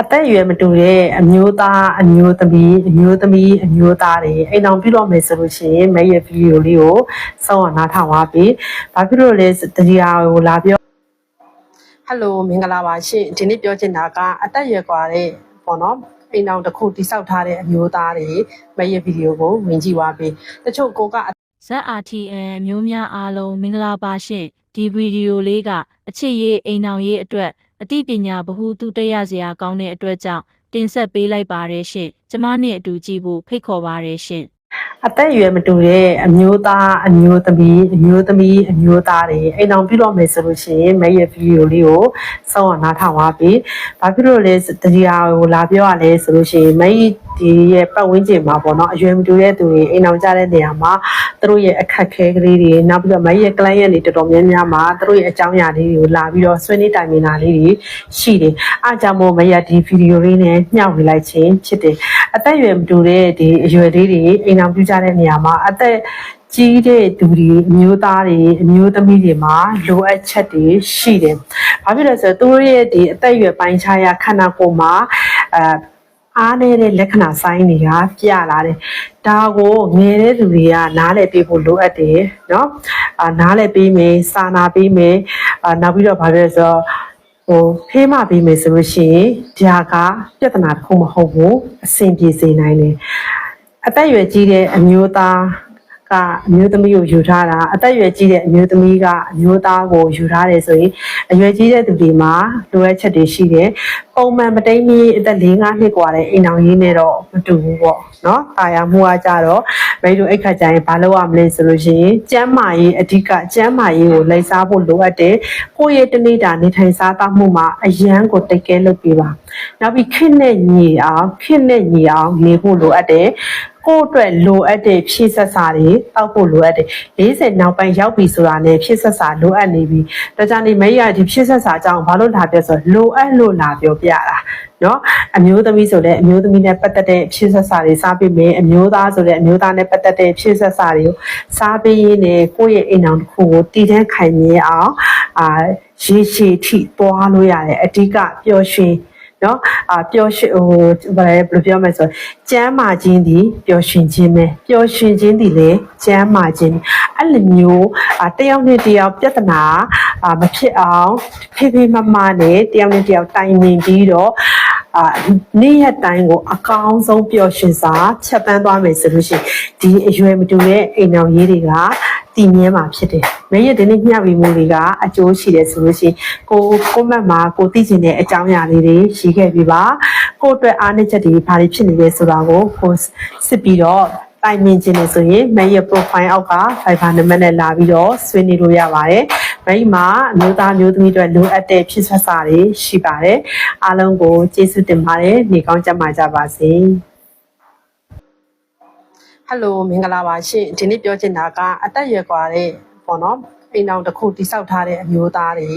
အသက်အရွယ်မတူတဲ့အမျိုးသားအမျိုးသမီးအမျိုးသမီးအမျိုးသားတွေအိမ်အောင်ပြုလုပ်မယ်ဆိုလို့ရှိရင်မဲ့ရဲ့ဗီဒီယိုလေးကိုစောင့်အောင်နားထောင်ပါပြီ။ဘာဖြစ်လို့လဲတရားကိုလာပြောဟယ်လိုမင်္ဂလာပါရှင်ဒီနေ့ပြောချင်တာကအသက်အရွယ်กว่าတဲ့ပေါ့နော်အိမ်အောင်တစ်ခုတိစောက်ထားတဲ့အမျိုးသားတွေမဲ့ရဲ့ဗီဒီယိုကိုဝင်ကြည့်ပါပြီ။တချို့ကိုက ZRTN မျိုးများအားလုံးမင်္ဂလာပါရှင်ဒီဗီဒီယိုလေးကအချစ်ရေးအိမ်အောင်ရေးအတွက် အသိပညာဗဟုသုတရစရာကောင်းတဲ့အတွက်ကြောင့်တင်ဆက်ပေးလိုက်ပါရရှင်ကျမနဲ့အတူကြည့်ဖို့ဖိတ်ခေါ်ပါရရှင်အသက်အရွယ်မတူတဲ့အမျိုးသားအမျိုးသမီးအမျိုးသမီးအမျိုးသားတွေအိမ်အောင်ပြုလုပ်မယ်ဆိုလို့ရှိရင်မဲ့ရဲ့ဗီဒီယိုလေးကိုစောင့်အောင်နားထောင်ပါပြီ။ဘာဖြစ်လို့လဲတရားကိုလာပြောရလဲဆိုလို့ရှိရင်မဲ့ ဒီရဲ့ပတ်ဝန်းကျင်မှာပေါ့နော်အရွယ်မတူတဲ့သူတွေအိမ်အောင်ကြတဲ့နေရာမှာသူတို့ရဲ့အခက်ခဲကလေးတွေနောက်ပြီးတော့မဲ့ရဲ့ client တွေတော်တော်များများမှာသူတို့ရဲ့အကြောင်းအရာလေးတွေကိုလာပြီးတော့ဆွေးနွေးတိုင်ပင်တာလေးတွေရှိတယ်။အားကြောင့်မို့မဲ့ရဒီဗီဒီယိုလေးနဲ့ညှောက်ဝင်လိုက်ခြင်းဖြစ်တယ်။အသက်အရွယ်မတူတဲ့ဒီအရွယ်လေးတွေအိမ်အောင်ပြုကြတဲ့နေရာမှာအသက်ကြီးတဲ့သူတွေအမျိုးသားတွေအမျိုးသမီးတွေမှာလိုအပ်ချက်တွေရှိတယ်။ဘာဖြစ်လဲဆိုတော့သူတို့ရဲ့ဒီအသက်အရွယ်ပိုင်းခြားရာခန္ဓာကိုယ်မှာအဲ အားနေတဲ့လက္ခဏာဆိုင်တွေကပြလာတယ်။ဒါကိုငယ်တဲ့သူတွေကနားလည်ပေးဖို့လိုအပ်တယ်နော်။အာနားလည်ပေးမယ်၊စာနာပေးမယ်။အာနောက်ပြီးတော့ဘာလဲဆိုတော့ဟိုဖေးမပေးမယ်ဆိုလို့ရှိရင်ဒါကပြဿနာတစ်ခုမဟုတ်ဘူးအဆင်ပြေစေနိုင်တယ်။အသက်အရွယ်ကြီးတဲ့အမျိုးသား ကအမျိုးသမီးကိုယူထားတာအသက်အရွယ်ကြီးတဲ့အမျိုးသမီးကအမျိုးသားကိုယူထားတယ်ဆိုရင်အရွယ်ကြီးတဲ့သူတွေမှာလိုအပ်ချက်တွေရှိတယ်ပုံမှန်မတိမ်မီအသက်၄၅နှစ်กว่าတဲ့အိမ်အောင်ရေးနဲ့တော့မတူဘူးပေါ့နော်။အာရမှုကကြတော့မိတို့အိတ်ခတ်ကြရင်ဘာလုပ်ရမလဲဆိုလို့ရှိရင်ကျမ်းမာရေးအဓိကကျမ်းမာရေးကိုလိုက်စားဖို့လိုအပ်တယ်။ကိုယ့်ရဲ့တနေ့တာနေထိုင်စားသောက်မှုမှာအရန်ကိုတိတ်ကဲလုပ်ပေးပါ။နောက်ပြီးခင့်နဲ့ညီအောင်ခင့်နဲ့ညီအောင်နေဖို့လိုအပ်တယ်။ ကိုယ့်အတွက်လိုအပ်တဲ့ဖြည့်ဆက်စာတွေတောက်ဖို့လိုအပ်တယ်40နောက်ပိုင်းရောက်ပြီဆိုတာနဲ့ဖြည့်ဆက်စာလိုအပ်နေပြီဒါကြောင့်ဒီမိရဒီဖြည့်ဆက်စာအကြောင်းဘာလို့လာပြောဆိုလိုအပ်လို့လာပြောပြတာနော်အမျိုးသမီးဆိုလည်းအမျိုးသမီးနဲ့ပတ်သက်တဲ့ဖြည့်ဆက်စာတွေစားပေးမယ်အမျိုးသားဆိုလည်းအမျိုးသားနဲ့ပတ်သက်တဲ့ဖြည့်ဆက်စာတွေကိုစားပေးရင်းနဲ့ကိုယ့်ရဲ့အိမ်အောင်တစ်ခုကိုတည်တံ့ခိုင်မြဲအောင်အာရေရှည်ထိပွားလို့ရတဲ့အဓိကပျော်ရွှင် နော်အာပျော်ရွှင်ဟိုဘာလဲဘယ်လိုပြောမလဲဆိုကျမ်းမာခြင်းဒီပျော်ရွှင်ခြင်းပဲပျော်ရွှင်ခြင်းဒီလေကျမ်းမာခြင်းအဲ့လိုမျိုးအာတယောက်နဲ့တယောက်ပြဿနာအာမဖြစ်အောင်ဖေးဖေးမမနဲ့တယောက်နဲ့တယောက်တိုင်ပင်ပြီးတော့ အာနေ့ရက်တိုင်းကိုအကောင်းဆုံးပျော်ရွှင်စွာချက်ပန်းသွားမယ်ဆိုလို့ရှိရင်ဒီအရွယ်မတူတဲ့အိမ်တော်ရေးတွေကတည်မြဲမှာဖြစ်တယ်။မင်းရဲ့ဒီနေ့ညှပ်ပြီးမှုတွေကအကျိုးရှိတယ်ဆိုလို့ရှိရင်ကိုကိုမတ်မှာကိုသိကျင်တဲ့အကြောင်းအရာလေးတွေရှိခဲ့ပြီပါ။ကိုအတွက်အားနည်းချက်တွေဘာတွေဖြစ်နေလဲဆိုတာကိုကိုစစ်ပြီးတော့တိုင်မြင်ခြင်းလို့ဆိုရင်မင်းရဲ့ profile အောက်က Viber နံပါတ်နဲ့လာပြီးတော့ဆွေးနွေးလို့ရပါတယ်။ မင်းမှာအမျိုးသားမျိုးသမီးတွေလိုအပ်တဲ့ဖြစ်ဆက်စာတွေရှိပါတယ်။အားလုံးကိုကျေးဇူးတင်ပါတယ်။နေကောင်းကြပါကြပါစေ။ ဟယ်လိုမင်္ဂလာပါရှင်ဒီနေ့ပြောချင်တာကအသက်အရွယ်กว่าတဲ့ပေါ့နော် အိမ်အောင်တစ်ခုတိစောက်ထားတဲ့အမျိုးသားတွေ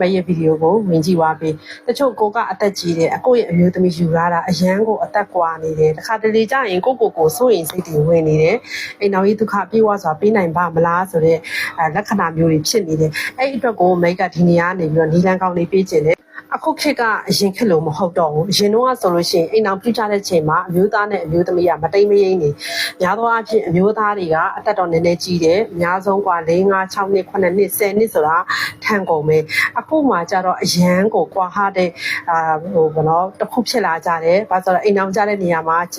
မဲ့ရဲ့ဗီဒီယိုကိုဝင်ကြည့်ပါပြီတချို့ကိုကအသက်ကြီးတယ်အကိုရဲ့အမျိုးသမီးယူလာတာအရန်ကိုအသက်ကွာနေတယ်တခါတလေကြာရင်ကိုကိုကိုစိုးရင်စိတ်တွေဝင်နေတယ်အိမ်အောင်ကြီးဒုက္ခပြေဝစွာပေးနိုင်ပါမလားဆိုတဲ့အဲလက္ခဏာမျိုးတွေဖြစ်နေတယ်အဲ့ဒီအတွက်ကိုမိတ်ကဒီနေရာနေပြီးတော့နီလန်ကောင်းလေးပေးခြင်းတယ် အခုခေတ်ကအရင်ခေတ်လို့မဟုတ်တော့ဘူးအရင်တော့ဆိုလို့ရှိရင်အိမ်အောင်ပြုကြတဲ့ချိန်မှာအမျိုးသားနဲ့အမျိုးသမီးကမတိမ်မယိမ့်နေများသောအားဖြင့်အမျိုးသားတွေကအသက်တော်နည်းနည်းကြီးတယ်အများဆုံးกว่า4 5 6နှစ်9နှစ်10နှစ်ဆိုတာထန်ကုန်ပဲအခုမှကျတော့အရန်ကိုကွာဟတဲ့အာဟိုဘောနော်တစ်ခုဖြစ်လာကြတယ်ဘာလို့ဆိုတော့အိမ်အောင်ကြတဲ့နေရာမှာချ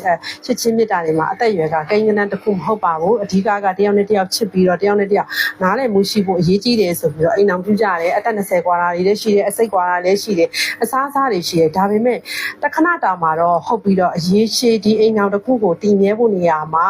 စ်ချင်းမြတ်တာတွေမှာအသက်အရွယ်ကကိန်းကနန်းတစ်ခုမဟုတ်ပါဘူးအဓိကကတယောက်နဲ့တယောက်ချစ်ပြီးတော့တယောက်နဲ့တယောက်နားလည်မှုရှိဖို့အရေးကြီးတယ်ဆိုပြီးတော့အိမ်အောင်ပြုကြတယ်အသက်20กว่าလာတွေလည်းရှိတယ်အစိတ်กว่าလာလည်းရှိ တယ်အစားအစားတွေရှိတယ်ဒါပေမဲ့တခဏတာမှာတော့ဟုတ်ပြီးတော့အရေးရှိဒီအိမ်အောင်တစ်ခုကိုတည်မြဲဖို့နေရာမှာ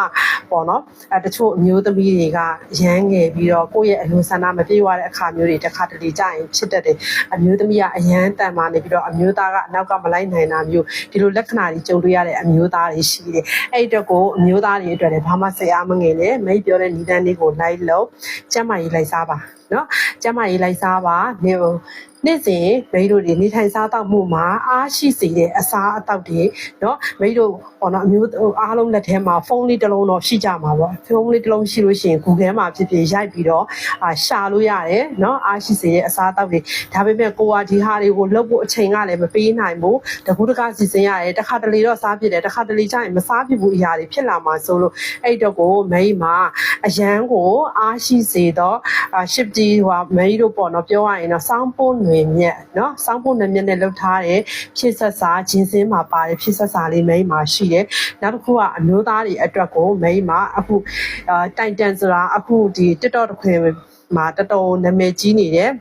ပေါ့နော်အဲတချို့အမျိုးသမီးတွေကရမ်းငယ်ပြီးတော့ကိုယ့်ရဲ့အလိုဆန္ဒမပြေဝတဲ့အခါမျိုးတွေတစ်ခါတလေကြာရင်ဖြစ်တတ်တယ်အမျိုးသမီးကအရန်တန်မာနေပြီးတော့အမျိုးသားကအနောက်ကမလိုက်နိုင်တာမျိုးဒီလိုလက္ခဏာတွေကြုံတွေ့ရတဲ့အမျိုးသားတွေရှိတယ်အဲ့ဒီတော့ကိုအမျိုးသားတွေအတွက်လည်းဘာမှစိတ်အားမငယ်နဲ့မိတ်ပြောတဲ့ညီတန်းလေးကိုလိုက်လို့ကျမ်းမာရေးလိုက်စားပါနော်ကျမ်းမာရေးလိုက်စားပါနေဟိုနေ့စဉ်မိတို့တွေနေထိုင်စားသောက်မှုမှာအားရှိစေတဲ့အစားအသောက်တွေเนาะမိတို့ပေါ့နော်အမျိုးဟိုအားလုံးလက်ထဲမှာဖုန်းလေးတစ်လုံးတော့ရှိကြမှာပေါ့ဖုန်းလေးတစ်လုံးရှိလို့ရှိရင် Google မှာဖြစ်ဖြစ်ရိုက်ပြီးတော့အာရှာလို့ရတယ်เนาะအားရှိစေတဲ့အစားအသောက်တွေဒါပေမဲ့ကိုကဒီဟာတွေကိုလုပ်ဖို့အချိန်ကလည်းမပေးနိုင်ဘူးတကူတကစီစဉ်ရတယ်တစ်ခါတလေတော့စားဖြစ်တယ်တစ်ခါတလေကျရင်မစားဖြစ်ဘူးအရာတွေဖြစ်လာမှာဆိုလို့အဲ့တော့ကိုမိမှာအရန်ကိုအားရှိစေတော့အာရှစ်တီဟိုမိတို့ပေါ့နော်ပြောရရင်တော့စောင်းပိုးຫ နွေမြက်เนาะစောင်းဖို့နမြက်နဲ့လှုပ်ထားတယ်ဖြစ်ဆက်စာဂျင်းစင်းမှာပါတယ်ဖြစ်ဆက်စာလေးမိန်းမှာရှိတယ်နောက်တစ်ခုကအမျိုးသားတွေအတွက်ကိုမိန်းမှာအခုတိုင်တန်ဆိုတာအခုဒီ TikTok တစ်ခွင်မှာတော်တော်နာမည်ကြီးနေတယ်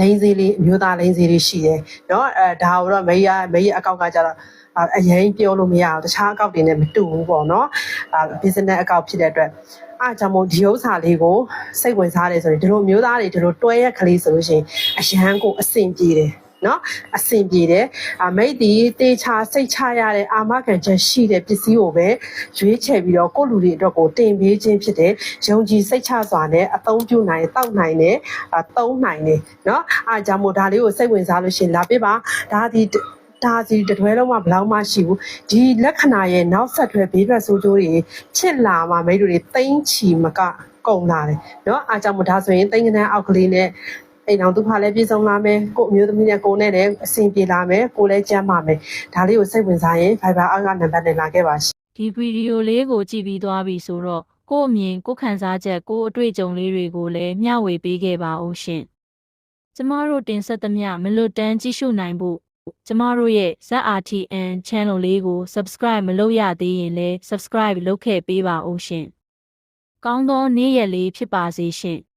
လိန်စီလေးအမျိုးသားလိန်စီလေးရှိတယ်เนาะအဲဒါကိုတော့မေးရမေးရအကောက်ကကြတော့အာအရင်ပြောလို့မရဘူးတခြားအကောက်တွေနဲ့မတူဘူးပေါ့เนาะအာ business အကောက်ဖြစ်တဲ့အတွက်အားကြောင့်မို့ဒီဥစ္စာလေးကိုစိတ်ဝင်စားတယ်ဆိုရင်ဒီလိုမျိုးသားတွေဒီလိုတွဲရက်ကလေးဆိုလို့ရှိရင်အရန်ကိုအဆင်ပြေတယ် နော်အဆင်ပြေတယ်အမိတ်ဒီတေချာစိတ်ချရတဲ့အာမခံချက်ရှိတဲ့ပစ္စည်းကိုပဲရွေးချယ်ပြီးတော့ကိုယ့်လူတွေအတွက်ကိုတင်ပေးခြင်းဖြစ်တယ်ယုံကြည်စိတ်ချစွာနဲ့အသုံးပြုနိုင်တောက်နိုင်တယ်အသုံးနိုင်တယ်နော်အားကြောင့်မို့ဒါလေးကိုစိတ်ဝင်စားလို့ရှိရင်လာပြပါဒါဒီဒါစီတတွဲလုံးမှဘယ်လောက်မှရှိဘူးဒီလက္ခဏာရဲ့နောက်ဆက်တွဲဘေးဘက်ဆိုးကျိုးတွေချစ်လာမှမိတ်တို့တွေတိမ့်ချီမကကုန်လာတယ်เนาะအားကြောင့်မို့ဒါဆိုရင်တိမ့်ကနန်းအောက်ကလေးနဲ့ အိမ်အောင်သူဖာလည်းပြေဆုံးလာမယ်ကို့အမျိုးသမီးနဲ့ကိုနဲ့လည်းအဆင်ပြေလာမယ်ကိုလည်းကြမ်းပါမယ်ဒါလေးကိုစိတ်ဝင်စားရင် Viber အောက်ကနံပါတ်နဲ့လာခဲ့ပါရှင်ဒီဗီဒီယိုလေးကိုကြည့်ပြီးသွားပြီဆိုတော့ကို့အမြင်ကို့ခံစားချက်ကို့အတွေ့အကြုံလေးတွေကိုလည်းမျှဝေပေးခဲ့ပါဦးရှင်။ကျမတို့တင်ဆက်သမျှမလွတ်တမ်းကြည့်ရှုနိုင်ဖို့ကျမတို့ရဲ့ ZRTN channel လေးကို subscribe မလုပ်ရသေးရင်လည်း subscribe လုပ်ခဲ့ပေးပါဦးရှင်။ကောင်းသောနေ့ရက်လေးဖြစ်ပါစေရှင်။